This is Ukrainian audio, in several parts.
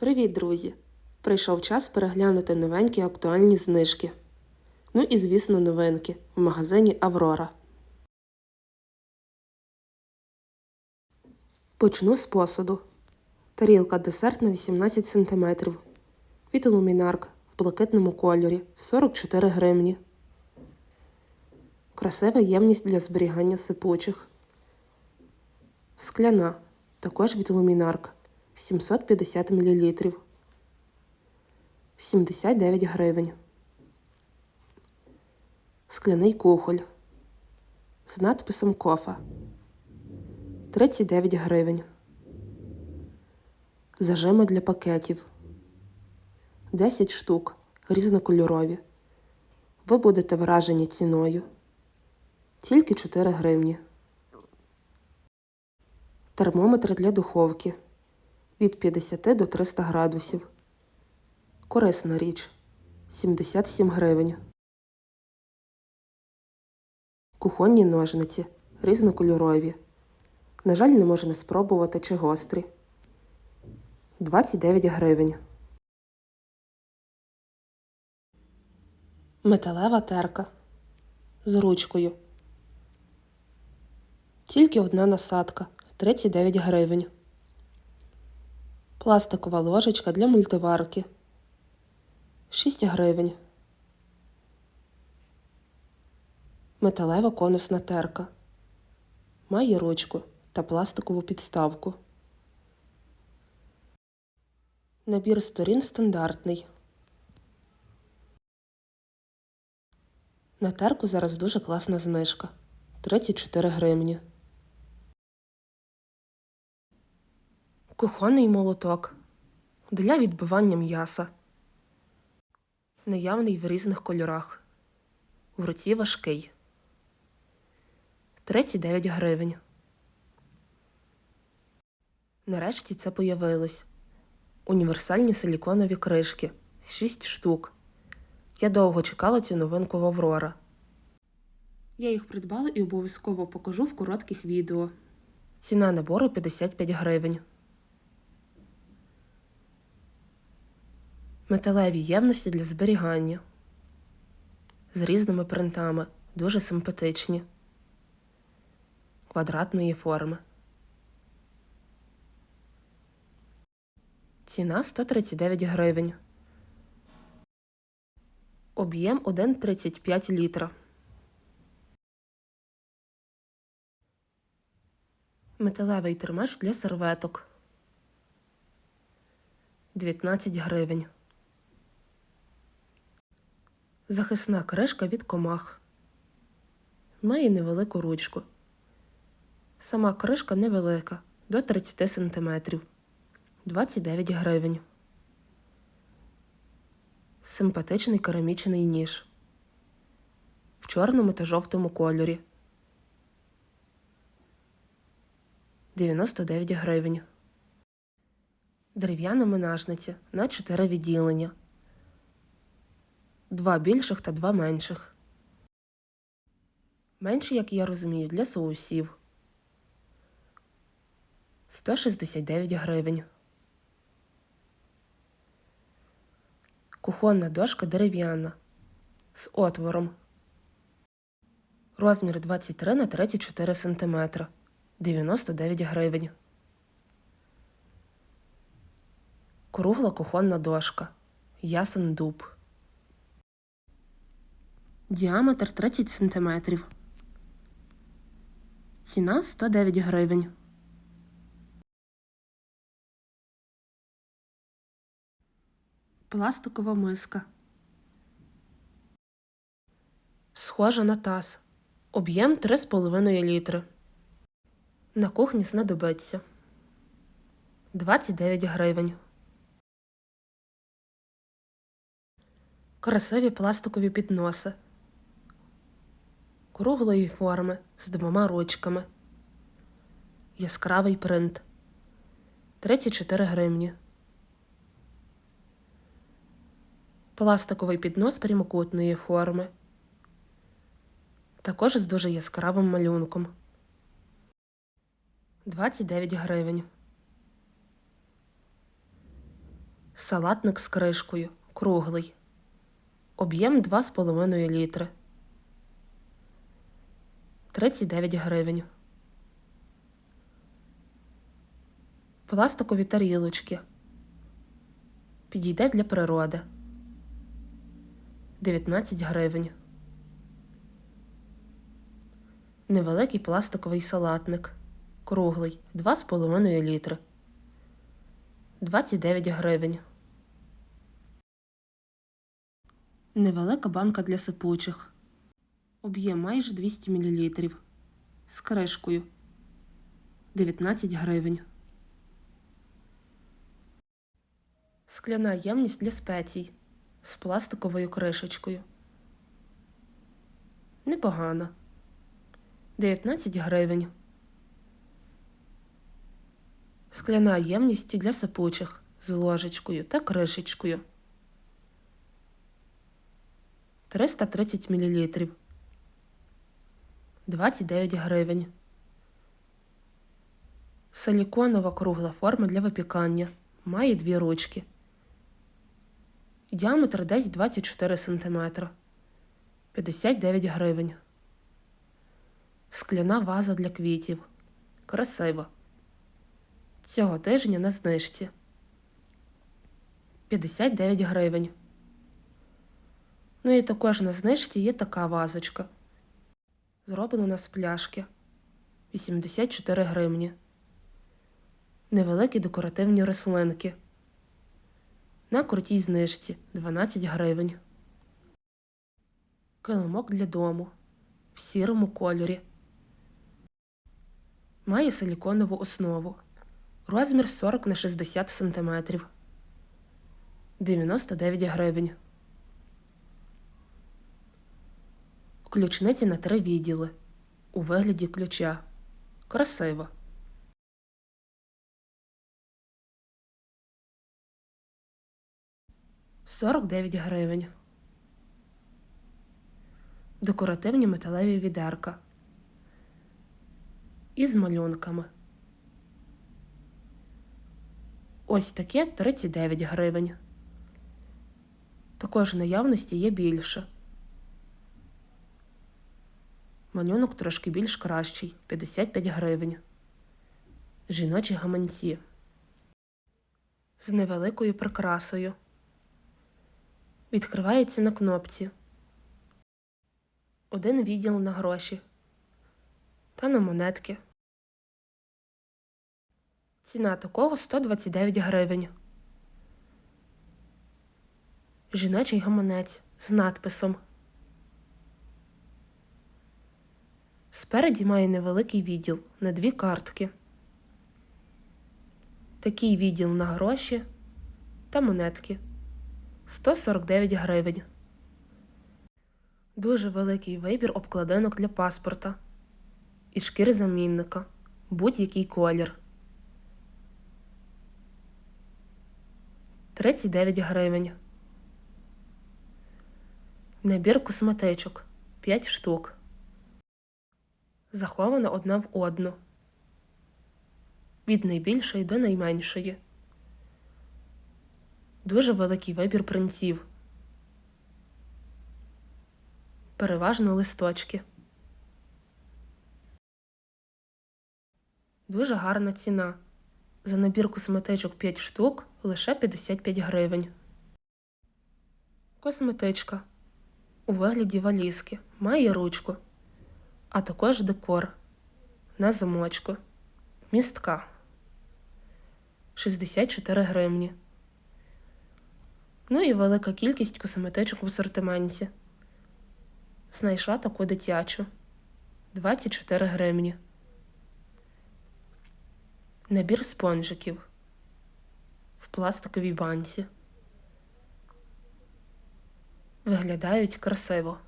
Привіт, друзі! Прийшов час переглянути новенькі актуальні знижки. Ну і, звісно, новинки в магазині Аврора. Почну з посуду. Тарілка десертна 18 см. Від Luminark в блакитному кольорі 44 гривні. Красива ємність для зберігання сипучих. Скляна. Також від Luminark 750 мл. 79 гривень. Скляний кухоль з надписом кофа 39 гривень. Зажими для пакетів 10 штук різнокольорові. Ви будете вражені ціною. Тільки 4 гривні. Термометр для духовки від 50 до 300 градусів. Корисна річ 77 гривень. Кухонні ножниці різнокольорові. На жаль, не можна спробувати чи гострі. 29 гривень. Металева терка з ручкою. Тільки одна насадка 39 гривень. Пластикова ложечка для мультиварки 6 гривень. Металева конусна терка. Має ручку та пластикову підставку. Набір сторін стандартний. На терку зараз дуже класна знижка 34 гривні. Кухонний молоток для відбивання м'яса. Наявний в різних кольорах. В руці важкий. 39 гривень. Нарешті це появилось. Універсальні силіконові кришки 6 штук. Я довго чекала цю новинку в Аврора. Я їх придбала і обов'язково покажу в коротких відео. Ціна набору 55 гривень. Металеві ємності для зберігання. З різними принтами. Дуже симпатичні. Квадратної форми. Ціна 139 гривень. Об'єм 1,35 літра. Металевий тримач для серветок. 19 гривень. Захисна кришка від комах. Має невелику ручку. Сама кришка невелика до 30 см. 29 гривень. Симпатичний керамічний ніж. В чорному та жовтому кольорі. 99 гривень. Дерев'яна менажниця на 4 відділення. Два більших та два менших. Менші, як я розумію, для соусів. 169 гривень. Кухонна дошка дерев'яна з отвором. Розмір 23 на 34 см. 99 гривень. Кругла кухонна дошка. Ясен дуб. Діаметр 30 см. Ціна 109 гривень. Пластикова миска. Схожа на таз. Об'єм 3,5 літри. На кухні знадобиться 29 гривень. Красиві пластикові підноси. Круглої форми з двома ручками. Яскравий принт 34 гривні. Пластиковий піднос прямокутної форми. Також з дуже яскравим малюнком. 29 гривень. Салатник з кришкою. Круглий. Об'єм 2,5 літри. 39 гривень. Пластикові тарілочки. Підійде для природи. 19 гривень. Невеликий пластиковий салатник. Круглий 2,5 літри. 29 гривень. Невелика банка для сипучих. Об'єм майже 200 мл. З кришкою. 19 гривень. Скляна ємність для спецій з пластиковою кришечкою. Непогано. 19 гривень. Скляна ємність для сипучих з ложечкою та кришечкою. 330 мл. 29 гривень. Силіконова кругла форма для випікання. Має дві ручки. Діаметр десь 24 см. 59 гривень. Скляна ваза для квітів. Красиво. Цього тижня на знижці. 59 гривень. Ну і також на знижці є така вазочка. Зроблена з пляшки. 84 гривні. Невеликі декоративні рослинки. На крутій знижці 12 гривень. Килимок для дому. В сірому кольорі. Має силіконову основу. Розмір 40 на 60 см. 99 гривень. Ключниці на три відділи. У вигляді ключа. Красиво. Сорок дев'ять гривень. Декоративні металеві відерка. Із малюнками. Ось таке 39 гривень. Також наявності є більше. Малюнок трошки більш кращий 55 гривень. Жіночі гаманці з невеликою прикрасою. Відкривається на кнопці. Один відділ на гроші та на монетки. Ціна такого 129 гривень. Жіночий гаманець з надписом. Спереді має невеликий відділ на дві картки. Такий відділ на гроші та монетки 149 гривень. Дуже великий вибір обкладинок для паспорта. І шкір замінника. Будь-який колір. 39 гривень. Набір косметичок 5 штук. Захована одна в одну. Від найбільшої до найменшої. Дуже великий вибір принтів. Переважно листочки. Дуже гарна ціна. За набір косметичок 5 штук лише 55 гривень. Косметичка. У вигляді валізки. Має ручку. А також декор. На замочку. Містка. 64 гривні. Ну і велика кількість косметичок в асортименті. Знайшла таку дитячу. 24 гривні. Набір спонжиків в пластиковій банці. Виглядають красиво.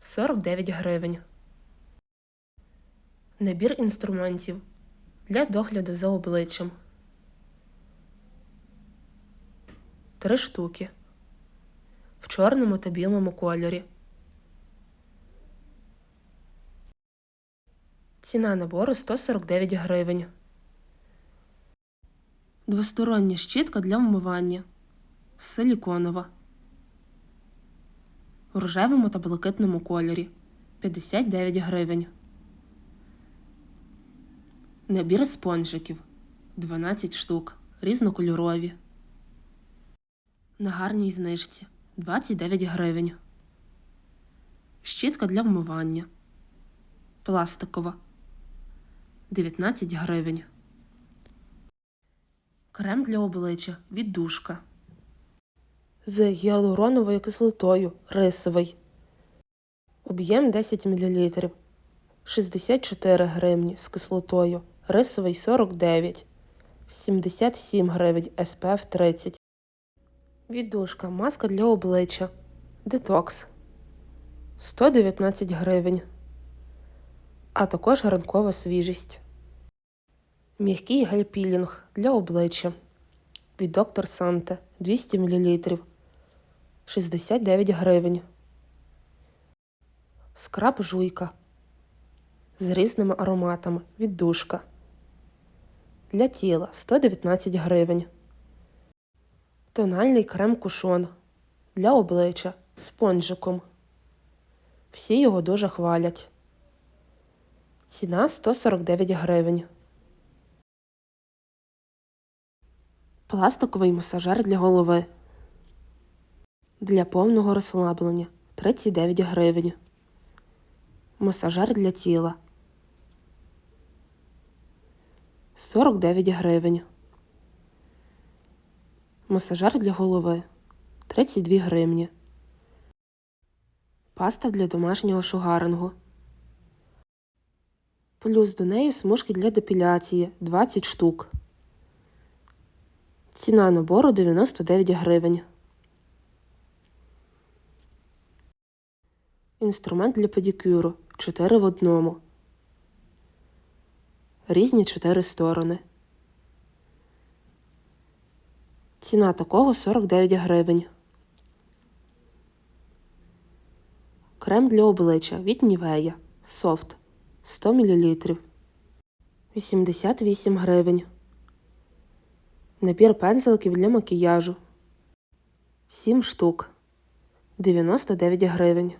49 гривень. Набір інструментів для догляду за обличчям. Три штуки. В чорному та білому кольорі. Ціна набору 149 гривень. Двостороння щітка для вмивання. Силіконова. В рожевому та блакитному кольорі 59 гривень. Набір спонжиків 12 штук. Різнокольорові. На гарній знижці 29 гривень. Щітка для вмивання. Пластикова 19 гривень. Крем для обличчя віддушка. З гіалуроновою кислотою рисовий. Об'єм 10 мл. 64 гривні з кислотою. Рисовий 49. 77 гривень SPF 30. Віддушка. Маска для обличчя. Детокс. 119 гривень. А також ранкова свіжість. М'який гель-пілінг для обличчя. Від доктор Санте 200 мл. 69 гривень. Скраб жуйка. З різними ароматами. Віддушка. Для тіла 119 гривень. Тональний крем кушон. Для обличчя. З спонжиком. Всі його дуже хвалять. Ціна 149 гривень. Пластиковий масажер для голови. Для повного розслаблення 39 гривень. Масажер для тіла 49 гривень. Масажер для голови 32 гривні. Паста для домашнього шугарингу. Плюс до неї смужки для депіляції 20 штук. Ціна набору 99 гривень. Інструмент для педикюру 4 в одному. Різні 4 сторони. Ціна такого 49 гривень. Крем для обличчя від Нівея. Софт 100 мл. 88 гривень. Набір пензликів для макіяжу 7 штук 99 гривень.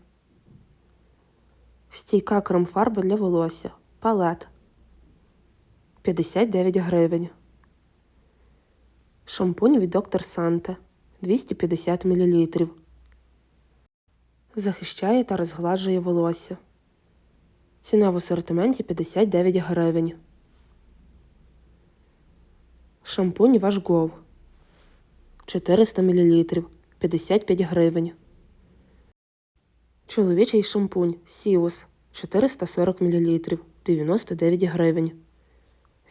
Стійка кромфарба для волосся. Палет 59 гривень. Шампунь від доктор Санте 250 мл. Захищає та розгладжує волосся. Ціна в асортименті 59 гривень. Шампунь ваш Гов 400 мл 55 гривень. Чоловічий шампунь Сіус 440 мл 99 гривень.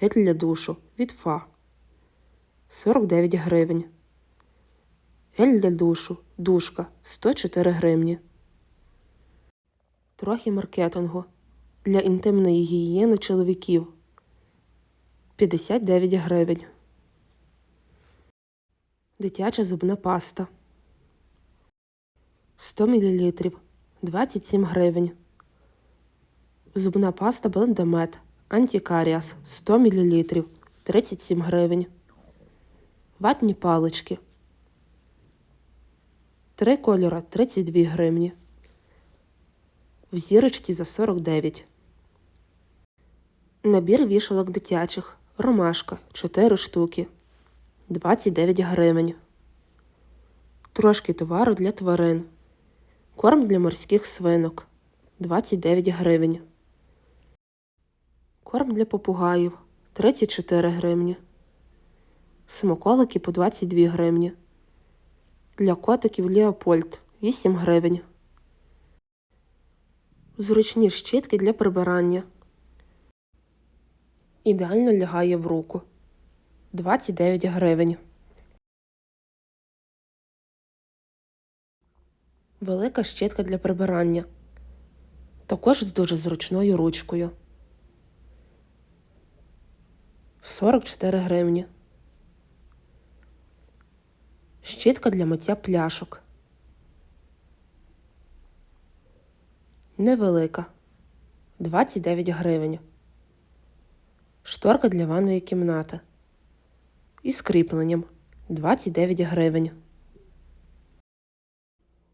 Гель для душу. Від Фа. 49 гривень. Гель для душу. Душка 104 гривні. Трохи маркетингу. Для інтимної гігієни чоловіків. 59 гривень. Дитяча зубна паста. 100 мл 27 гривень. Зубна паста Блендамет Антикаріас 100 мл 37 гривень. Ватні палички. Три кольора 32 гривні. В зірочці за 49. Набір вішалок дитячих. Ромашка 4 штуки. 29 гривень. Трошки товару для тварин. Корм для морських свинок 29 гривень. Корм для попугаїв 34 гривні. Смаколики по 22 гривні. Для котиків Леопольд 8 гривень. Зручні щітки для прибирання. Ідеально лягає в руку 29 гривень. Велика щітка для прибирання. Також з дуже зручною ручкою. 44 гривні. Щітка для миття пляшок. Невелика. 29 гривень. Шторка для ванної кімнати. із кріпленням 29 гривень.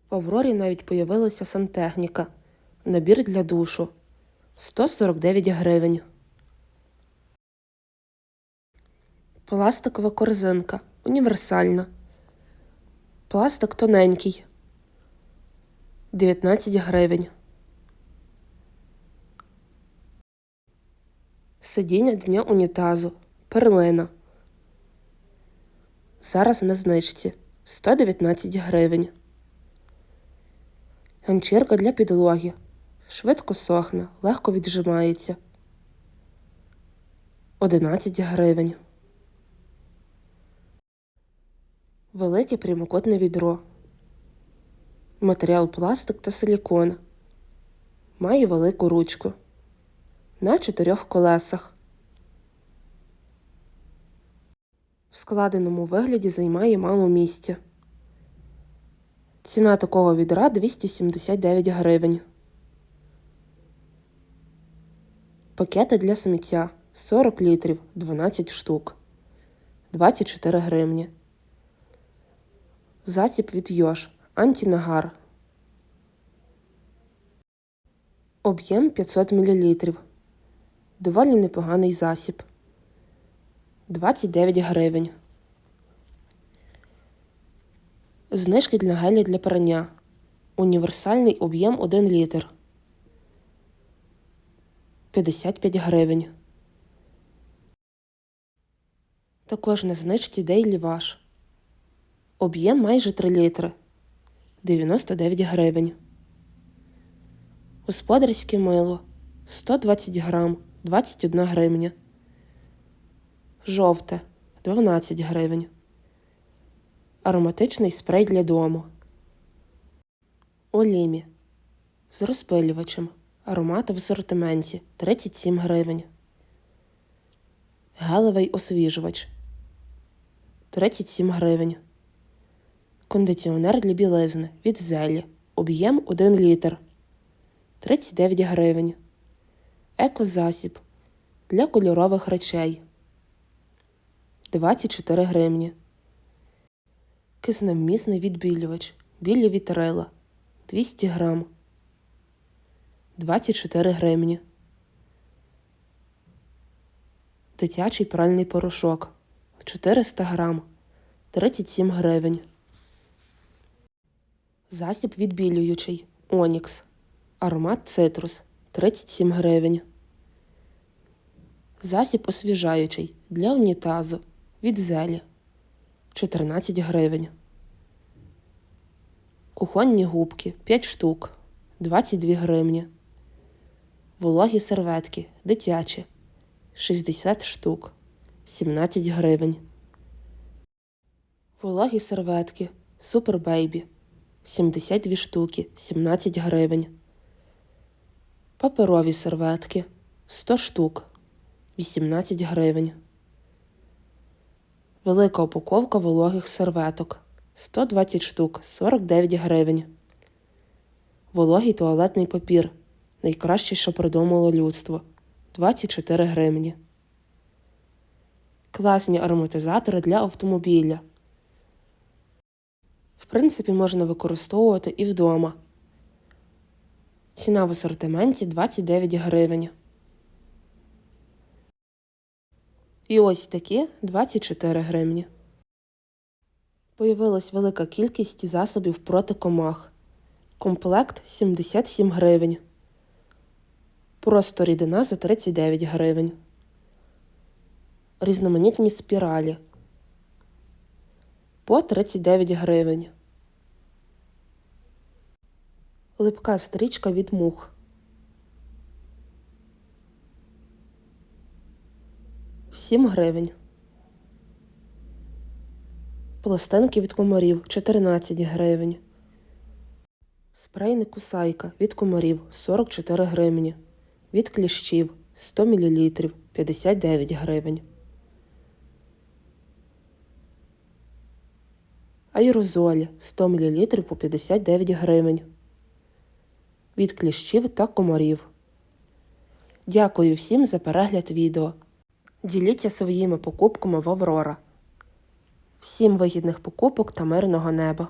В Аврорі навіть появилася сантехніка. Набір для душу 149 гривень. Пластикова корзинка універсальна. Пластик тоненький 19 гривень. Сидіння дня унітазу. Перлина. Зараз на знижці 119 гривень. Ганчірка для підлоги. Швидко сохне, легко віджимається. 11 гривень. Велике прямокутне відро. Матеріал пластик та силікон. Має велику ручку. На чотирьох колесах. В складеному вигляді займає мало місця. Ціна такого відра 279 гривень. Пакети для сміття 40 літрів 12 штук 24 гривні. Засіб від Йош антинагар. Об'єм 500 мл. Доволі непоганий засіб. 29 гривень. Знижки для геля для прання. Універсальний об'єм 1 літр. 55 гривень. Також на знижці Daily Wash. Об'єм майже 3 літри. 99 гривень. Господарське мило 120 грам 21 гривня. Жовте 12 гривень. Ароматичний спрей для дому. Олімі. З розпилювачем. Аромат в асортименті 37 гривень. Гелевий освіжувач 37 гривень. Кондиціонер для білизни від зелі. Об'єм 1 літр 39 гривень. Екозасіб для кольорових речей 24 гривні. Кисневмісний відбілювач. Білі вітрила 200 грам 24 гривні. Дитячий пральний порошок 400 грам 37 гривень. Засіб відбілюючий. Онікс. Аромат цитрус. 37 гривень. Засіб освіжаючий для унітазу. Від зелі. 14 гривень. Кухонні губки. 5 штук. 22 гривні. Вологі серветки. Дитячі. 60 штук. 17 гривень. Вологі серветки. Супер Бейбі 72 штуки 17 гривень. Паперові серветки 100 штук 18 гривень. Велика упаковка вологих серветок 120 штук 49 гривень. Вологий туалетний папір. Найкраще, що придумало людство 24 гривні. Класні ароматизатори для автомобіля. В принципі, можна використовувати і вдома. Ціна в асортименті 29 гривень. І ось такі 24 гривні. Появилась велика кількість засобів проти комах. Комплект 77 гривень. Просто рідина за 39 гривень. Різноманітні спіралі по 39 гривень. Липка стрічка від мух. Сім гривень. Пластинки від комарів 14 гривень. Спрей кусайка від комарів 44 гривні. Від кліщів 100 мл 59 гривень. Аерозолі 100 мл по 59 гривень. Від кліщів та комарів. Дякую всім за перегляд відео. Діліться своїми покупками в Аврора. Всім вигідних покупок та мирного неба!